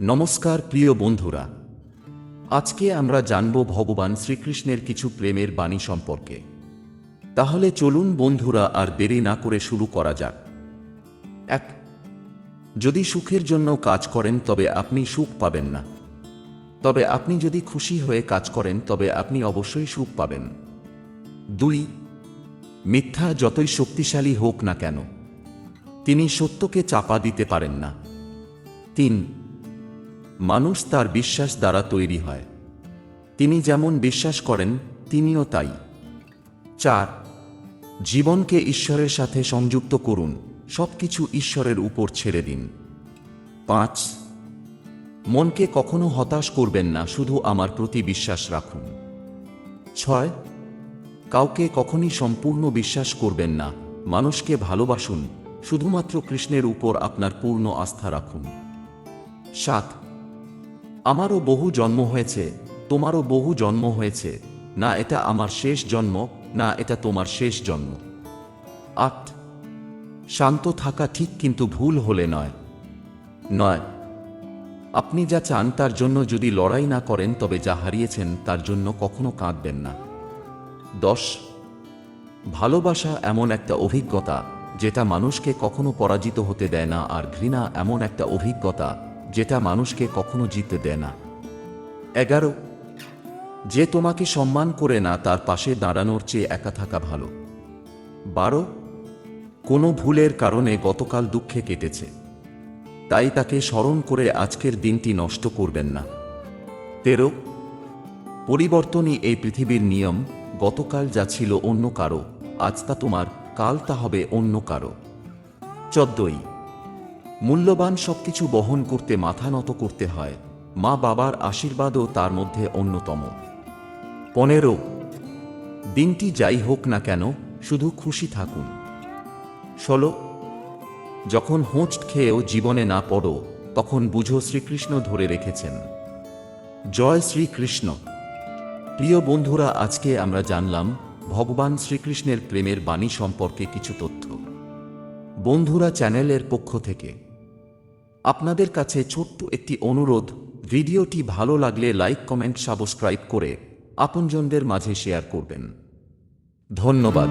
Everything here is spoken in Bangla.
নমস্কার, প্রিয় বন্ধুরা। আজকে আমরা জানব ভগবান শ্রীকৃষ্ণের কিছু প্রেমের বাণী সম্পর্কে। তাহলে চলুন বন্ধুরা, আর দেরি না করে শুরু করা যাক। এক, যদি সুখের জন্য কাজ করেন, তবে আপনি সুখ পাবেন না। তবে আপনি যদি খুশি হয়ে কাজ করেন, তবে আপনি অবশ্যই সুখ পাবেন। দুই, মিথ্যা যতই শক্তিশালী হোক না কেন, তিনি সত্যকে চাপা দিতে পারেন না। তিন মানুষ তার বিশ্বাস দ্বারা তৈরি হয়। তিনি যেমন বিশ্বাস করেন, তিনিও তাই। চার, জীবনকে ঈশ্বরের সাথে সংযুক্ত করুন, সবকিছু ঈশ্বরের উপর ছেড়ে দিন। পাঁচ, মনকে কখনো হতাশ করবেন না, শুধু আমার প্রতি বিশ্বাস রাখুন। ছয়, কাউকে কখনই সম্পূর্ণ বিশ্বাস করবেন না, মানুষকে ভালোবাসুন, শুধুমাত্র কৃষ্ণের উপর আপনার পূর্ণ আস্থা রাখুন। সাত আমারও বহু জন্ম হয়েছে, তোমারও বহু জন্ম হয়েছে। না এটা আমার শেষ জন্ম, না এটা তোমার শেষ জন্ম। আট। শান্ত থাকা ঠিক কিন্তু ভুল হলে নয়। নয়। আপনি যা চান তার জন্য যদি লড়াই না করেন তবে যা হারিয়েছেন তার জন্য কখনো কাঁদবেন না। দশ। ভালোবাসা এমন একটা অভিজ্ঞতা, যেটা মানুষকে কখনো পরাজিত হতে দেয় না, আর ঘৃণা এমন একটা অভিজ্ঞতা যেটা মানুষকে কখনো জিততে দেয় না। এগারো, যে তোমাকে সম্মান করে না, তার পাশে দাঁড়ানোর চেয়ে একা থাকা ভালো। বারো, কোনো ভুলের কারণে গতকাল দুঃখে কেটেছে। তাই তাকে স্মরণ করে আজকের দিনটি নষ্ট করবেন না। তেরো, পরিবর্তনই এই পৃথিবীর নিয়ম, গতকাল যা ছিল অন্য কারও, আজ তা তোমার, কাল তা হবে অন্য কারও। চোদ্দই মূল্যবান সবকিছু বহন করতে মাথা নত করতে হয়। মা বাবার আশীর্বাদও তার মধ্যে অন্যতম। পনেরো, দিনটি যাই হোক না কেন, শুধু খুশি থাকুন। ষোলো, যখন হোঁচ খেয়েও জীবনে না পড়ো, তখন বুঝো শ্রীকৃষ্ণ ধরে রেখেছেন। জয় শ্রীকৃষ্ণ। প্রিয় বন্ধুরা, আজকে আমরা জানলাম ভগবান শ্রীকৃষ্ণের প্রেমের বাণী সম্পর্কে কিছু তথ্য। বন্ধুরা চ্যানেলের পক্ষ থেকে আপনাদের কাছে ছোট্ট একটি অনুরোধ, ভিডিওটি ভালো লাগলে লাইক, কমেন্ট, সাবস্ক্রাইব করে আপনজনদের মাঝে শেয়ার করবেন। ধন্যবাদ।